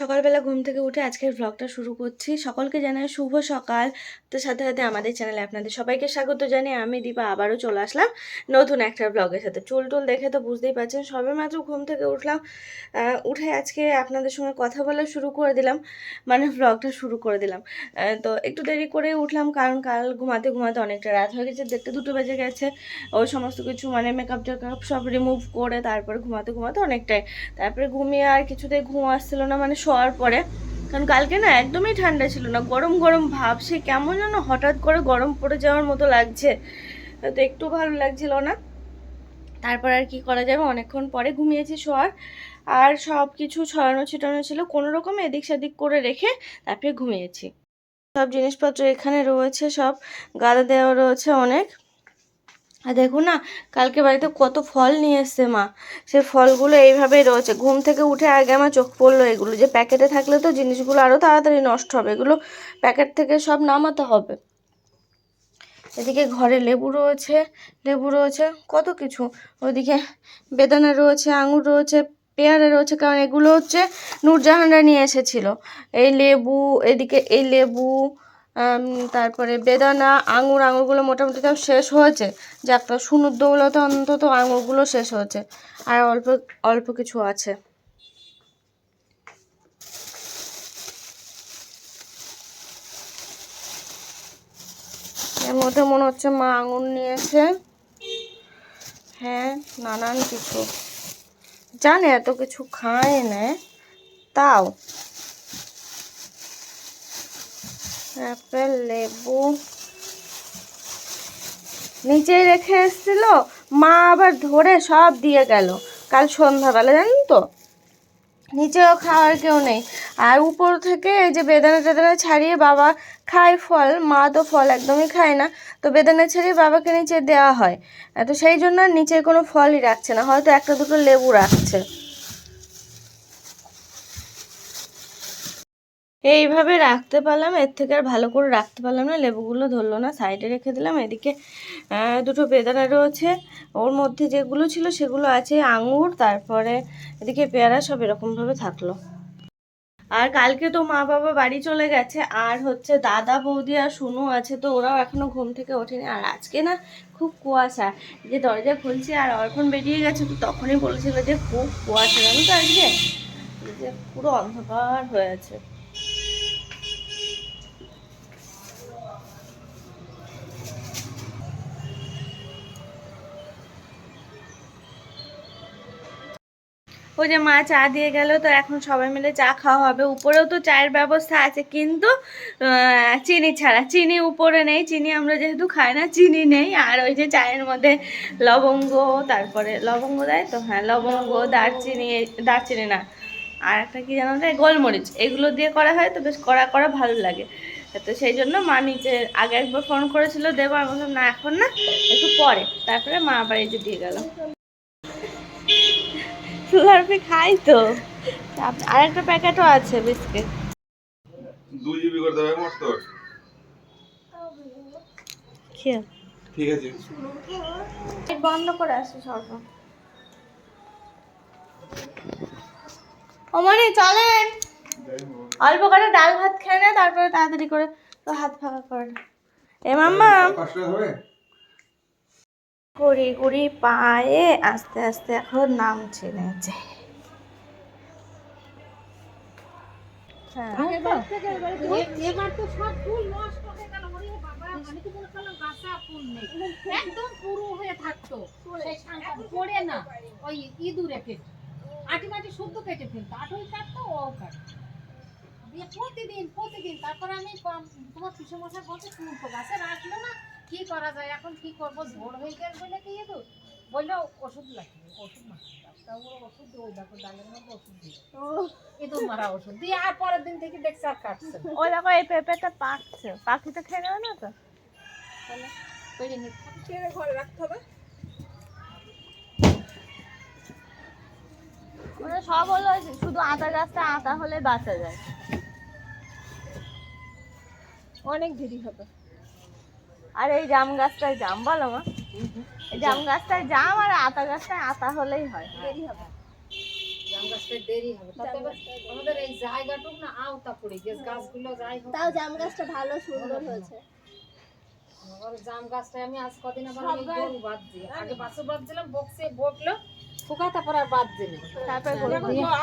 সকালবেলা ঘুম থেকে উঠে আজকের ব্লগটা শুরু করছি। সকলকে জানাই শুভ সকাল। তো সাথে সাথে আমাদের চ্যানেলে আপনাদের সবাইকে স্বাগত জানিয়ে আমি দীপা আবারও চলে আসলাম নতুন একটা ব্লগের সাথে। চুল টুল দেখে তো বুঝতেই পারছেন সবে মাত্র ঘুম থেকে উঠলাম উঠে আজকে আপনাদের সঙ্গে কথা বলা শুরু করে দিলাম মানে ব্লগটা শুরু করে দিলাম। তো একটু দেরি করে উঠলাম কারণ কাল ঘুমাতে ঘুমাতে অনেকটা রাত হয়ে গেছে, দেখতে দুটো বেজে গেছে। ওই সমস্ত কিছু মানে মেকআপ টেকআপ সব রিমুভ করে তারপরে ঘুমাতে ঘুমাতে অনেকটাই, তারপরে ঘুমিয়ে আর কিছুতেই ঘুম আসছিল না মানে শোয়ার পরে, কারণ কালকে না একদমই ঠান্ডা ছিল না, গরম গরম ভাব, সে কেমন যেন হঠাৎ করে গরম পড়ে যাওয়ার মতো লাগছে। তো একটু ভালো লাগছিল না। তারপর আর কি করা যাবে? অনেকক্ষণ পরে ঘুমিয়েছি শোয়ার। আর সব কিছু ছড়ানো ছিটানো ছিল, কোনো রকম এদিক সেদিক করে রেখে তারপরে ঘুমিয়েছি। সব জিনিসপত্র এখানে রয়েছে, সব গাদা দেওয়া রয়েছে অনেক। আর দেখুন না, কালকে বাড়িতে কত ফল নিয়ে এসছে মা। সে ফলগুলো এইভাবেই রয়েছে। ঘুম থেকে উঠে আগে আমার চোখ পড়ল এগুলো। যে প্যাকেটে থাকলে তো জিনিসগুলো আরও তাড়াতাড়ি নষ্ট হবে। এগুলো প্যাকেট থেকে সব নামাতে হবে। এদিকে ঘরে লেবু রয়েছে লেবু রয়েছে, কত কিছু। ওইদিকে বেদানা রয়েছে, আঙুর রয়েছে, পেয়ারা রয়েছে, কারণ এগুলো হচ্ছে নূরজাহানরা নিয়ে এসেছিল। এই লেবু, এদিকে এই লেবু তারপরে বেদানা, আঙুর, আঙুরগুলো মোটামুটি তাও শেষ হয়েছে। যাক সুনুর দৌলতে অন্তত আঙুরগুলো শেষ হয়েছে। আর অল্প অল্প কিছু আছে। এর মধ্যে মনে হচ্ছে মা আঙুর নিয়েছে। হ্যাঁ নানান কিছু। জানে এত কিছু খায় না, তাও। অ্যাপেল লেবু। নিচেই রেখে এসেছিল, মা আবার ধরে সব দিয়ে গেল। কাল সন্ধ্যাবেলা, জানেন তো? নিচেও খাওয়ার কেউ নেই। আর উপর থেকে এই যে বেদানা টেদানা ছাড়িয়ে বাবা খায় ফল, মা তো ফল একদমই খায় না। তো বেদানা ছাড়িয়ে বাবাকে নিচে দেওয়া হয়। তো সেই জন্য নিচে কোনো ফলই রাখছে না, হয়তো একটা দুটো লেবু রাখছে। এইভাবে রাখতে পারলাম, এর থেকে আর ভালো করে রাখতে পারলাম না। লেবুগুলো ধরলো না, সাইডে রেখে দিলাম। এদিকে দুটো বেদানা রয়েছে। ওর মধ্যে যেগুলো ছিল সেগুলো আছে, আঙুর, তারপরে এদিকে পেয়ারা, সব এরকমভাবে থাকল। আর কালকে তো মা বাবা বাড়ি চলে গেছে, আর হচ্ছে দাদা, বৌদি আর শুনু আছে, তো ওরাও এখনও ঘুম থেকে ওঠেনি। আর আজকে না খুব কুয়াশা। যে দরজা খুলছি, আর অর্পণ বেরিয়ে গেছে, তো তখনই বলেছিল যে খুব কুয়াশা, জানো তো আজকে? যে পুরো অন্ধকার হয়ে আছে। ওই যে মা চা দিয়ে গেল, তো এখন সবাই মিলে চা খাওয়া হবে। উপরেও তো চায়ের ব্যবস্থা আছে, কিন্তু চিনি ছাড়া। চিনি উপরে নেই, চিনি আমরা যেহেতু খাই না, চিনি নেই। আর ওই যে চায়ের মধ্যে লবঙ্গ, তারপরে লবঙ্গ দেয় তো হ্যাঁ লবঙ্গ, দারচিনি দারচিনি না। আর একটা কি জানো দেয়? গোলমরিচ। এগুলো দিয়ে করা হয় তো, বেশ কড়া করা ভালো লাগে। তো সেই জন্য মা নিচে আগে একবার ফোন করেছিল, দেবো। আমি বললাম, না, এখন না, একটু পরে। তারপরে মা এই যে দিয়ে গেল। খাই তো। আর একটা প্যাকেটও আছে বিস্কিট। দু জিবি করে দেবে মোট তোর খেয়ে। ঠিক আছে। বন্ধ করে আসো সর্ব। অমনি চলেন। অল্প করে ডাল ভাত খেয়ে নে তারপরে তাড়াতাড়ি করে তো হাত ফাঁকা করে এ মাম্মা। পাঁচটা হবে? করি করি পায়ে আস্তে আস্তে এখন নামছে নেচে হ্যাঁ। তো ফুল হয়ে তো মনে করলাম গাছা ফুল নেই। একদম পুরো হয়ে থাকতো। পড়ে না। ওই ইঁদুরে কেটে। আটি মাটি শুদ্ধ কেটে ফেলতো। কাটতো ও কাটতো। দিয়ে প্রতিদিন প্রতিদিন তারপর আমি তোমার পিসে মশাই বলছে তুলতো গাছে রাখল না। কি করা যায়? এখন কি করব? ঝোড় হয়ে গেল বলে কি ইঁদুর বলল ওষুধ লাগবে ওষুধ তা ওষুধ ওই দেখো ডালের মধ্যে ওষুধ দিয়ে। ইঁদুর মারা ওষুধ। দিয়ে আর পরের দিন থেকে দেখছে আর কাটছে। ওই দেখো এই পেঁপেটা পাকছে। পাখিতে খেয়ে নেবে না তো? তৈরি নিতে মানে সব হলো শুধু আতা গাছটা আতা হলে বাঁচা যায়। অনেক দেরি হবে। আর এই জাম গাছটায় জাম বলো মা। এই জাম গাছটায় জাম আর আতা গাছটায় আতা হলেই হয়। দেরি হবে। জাম গাছটা দেরি হবে। আমাদের এই জায়গাটুক না আওতা পড়ে গেছে গাছগুলো যাই হোক। তাও জাম গাছটা ভালো সুন্দর হয়েছে। জাম গাছটায় আমি আজ কদিন আবার গরু বাদ দিই। আগে বাসে বাদ দিলাম বক্সে বকলো ফুকা তারপর আর বাদ দিলাম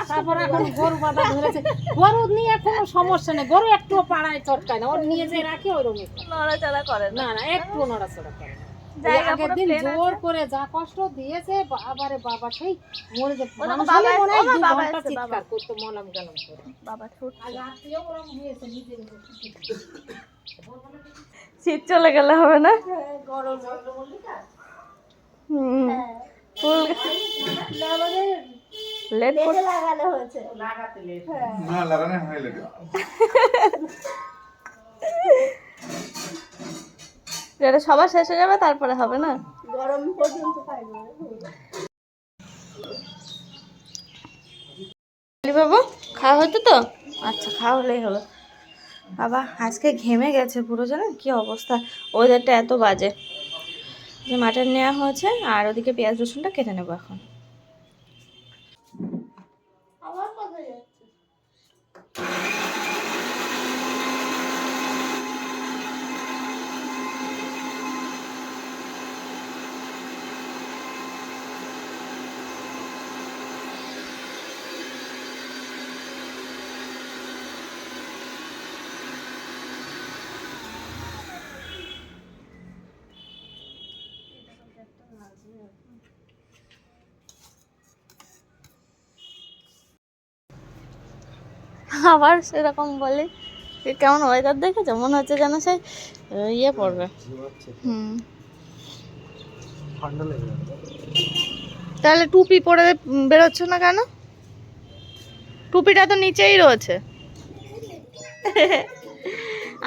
তারপর এখন গরু বাঁধা ধরেছে। গরু নিয়ে কোনো সমস্যা নেই। গরু একটু পাড়ায় চটকায় না। ওর নিয়ে যে রাখি ওই রকম নড়াচড়া করে না। না একটু নড়াচড়া করে আগের দিন জোর করে যা কষ্ট দিয়েছে বাবারে বাবা সেই মরে যে মনে হয় ঘণ্টা চিৎকার করতো মলাম গেলাম করে। বাবা ছুট শীত চলে গেলে হবে না? গরম। হুম। ফুল না লেট বেঁধে লাগানো হয়েছে। হ্যাঁ। না লাগানো হয়ে লাগে যেটা সবার শেষ হয়ে যাবে তারপরে হবে না? গরম পর্যন্ত বাবু খাওয়া হতো তো? আচ্ছা খাওয়া হলেই হলো। বাবা আজকে ঘেমে গেছে পুরো জানেন? কি অবস্থা? ওয়েদারটা এত বাজে। যে মাটন নেওয়া হয়েছে আর ওদিকে পেঁয়াজ রসুনটা কেটে নেব এখন। আবার সেরকম বলি। কেমন ওয়েদার দেখেছ? মনে হচ্ছে যেন সে ইয়ে পড়বে। হুম। তাহলে টুপি পরে বেরোচ্ছ না কেন? টুপিটা তো নিচেই রয়েছে।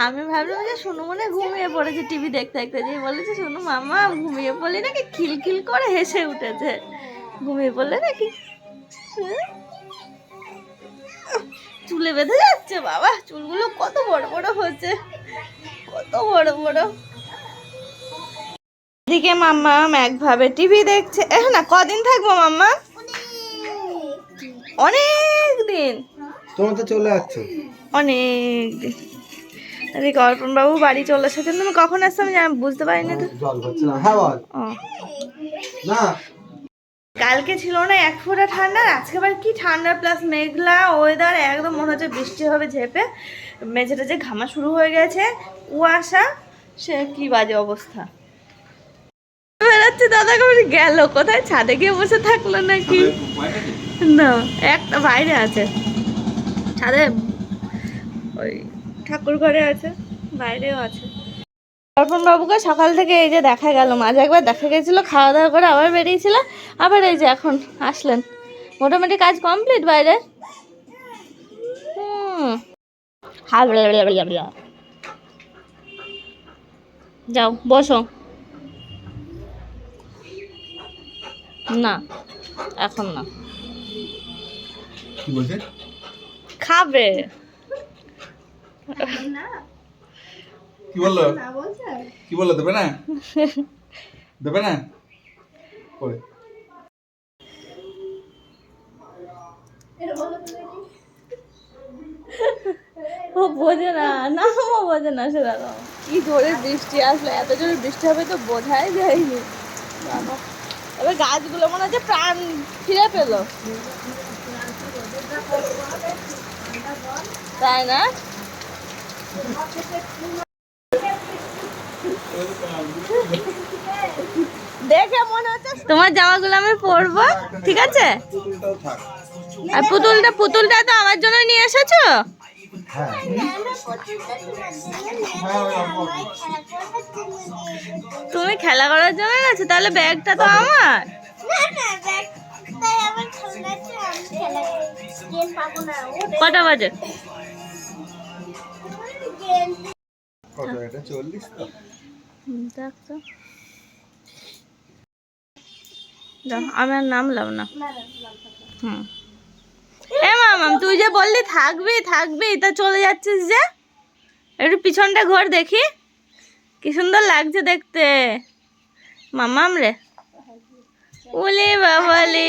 আমি ভাবলাম যে শুনু মনে ঘুমিয়ে পড়েছে টিভি দেখতে দেখতে। যে বলেছে শুনু মামা ঘুমিয়ে পড়লি নাকি? খিলখিল করে হেসে উঠেছে। ঘুমিয়ে পড়লে নাকি? হ্যাঁ? চুলে বেঁধে যাচ্ছে বাবা। চুলগুলো কত বড় বড় হচ্ছে কত বড় বড়। এদিকে মাম্মা একভাবে টিভি দেখছে। না কদিন থাকব মাম্মা? অনেক দিন তোমার তো চলে যাচ্ছে। অনেক। দিন এদিকে অর্পণ বাবু বাড়ি চলে এসেছেন। তুমি কখন আসছো আমি বুঝতে পারিনি তো। জল হচ্ছে না। হ্যাঁ বল। না। কালকে ছিল না এক ফোঁটা ঠান্ডা আজকে আবার কি ঠান্ডা প্লাস মেঘলা ওয়েদার একদম মনে হচ্ছে বৃষ্টি হবে ঝেপে। মেঝেটা যে ঘামা শুরু হয়ে গেছে কুয়াশা সে কি বাজে অবস্থা। বেড়াচ্ছে দাদা কবে গেল কোথায়? ছাদে গিয়ে বসে থাকল নাকি? না একটা বাইরে আছে। ছাদে? ওই ঠাকুর ঘরে আছে বাইরেও আছে। অর্পণ বাবুকে সকাল থেকে এই যে দেখা গেল মাঝে একবার দেখা গেছিল খাওয়া দাওয়া করে আবার বেরিয়েছিল আবার এই যে এখন আসলেন। মোটামুটি কাজ কমপ্লিট বাইরে? হুম। হা বলা বলা বলা বলা। যাও বসো। না এখন না। খাবে। কি বলল? কি বলল দেবে না? দেবে না। ও বোঝে না না ও বোঝে না সেরকম কি জোরে বৃষ্টি আসলে এত জোরে বৃষ্টি হবে তো বোঝাই যায়নি। বাবা। এবার গাছগুলো মনে হচ্ছে প্রাণ ফিরে পেল। তাই না? দেখে মনে হচ্ছে তোমার জামাগুলো আমি পরবো ঠিক আছে? আর পুতুলটা পুতুলটা তো আমার জন্য নিয়ে এসেছ? হ্যাঁ তুমি খেলা করার জন্য আছে তাহলে ব্যাগটা তো আমার। কটা বাজে? কত এটা চল্লিশ তো। দেখতো দাও, আমি আর নামলাম না। হুম। এ মামাম তুই যে বললি থাকবি থাকবি তা চলে যাচ্ছিস যে? একটু পিছনটা ঘর দেখি। কি সুন্দর লাগছে দেখতে। মামাম রে। ওলে বাবালে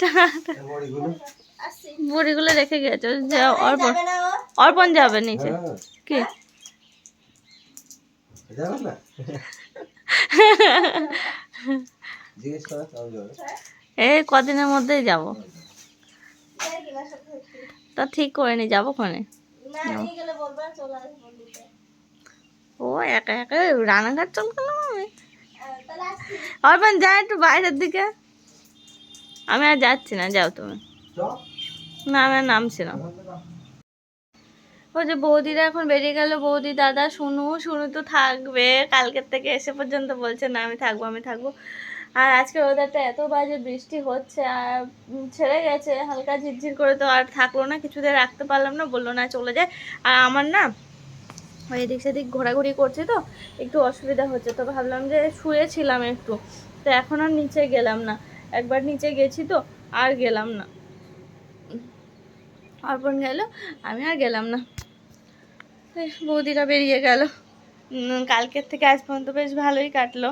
টাটা না হ্যাঁ বড়িগুলো রেখে গেছে যে অর্পণ যাবে অর্পণ যাবে নিচে। হ্যাঁ। কি? না? এই কদিনের মধ্যেই যাব। সত্যি তা ঠিক করে নি যাব না নিতে ও একা একা রানাঘাট চল গেলাম আমি আহ, অর্পণ যা একটু বাইরের দিকে। আমি আর যাচ্ছি না যাও তুমি। না আর নামছি না। ও যে বৌদিরা এখন বেরিয়ে গেল। বৌদি, দাদা শুনু শুনু তো থাকবে। কালকের থেকে এসে পর্যন্ত বলছে, না, আমি থাকব আমি থাকব। আর আজকে ওয়েদারটা এত বাজে, বৃষ্টি হচ্ছে, আর ছেড়ে গেছে। হালকা ঝিরঝির করে তো আর থাকল না, কিছুতে রাখতে পারলাম না, বলল, না, চলে যায় আর আমার না ওই এদিক সেদিক ঘোরাঘুরি করছে তো, একটু অসুবিধা হচ্ছে। তো ভাবলাম যে শুয়েছিলাম একটু। তো এখন আর নিচে গেলাম না। একবার নিচে গেছি তো, আর গেলাম না। অর্পণ গেল, আমি আর গেলাম না। বৌদিরা বেরিয়ে গেল। কালকের থেকে আজ পর্যন্ত বেশ ভালোই কাটলো।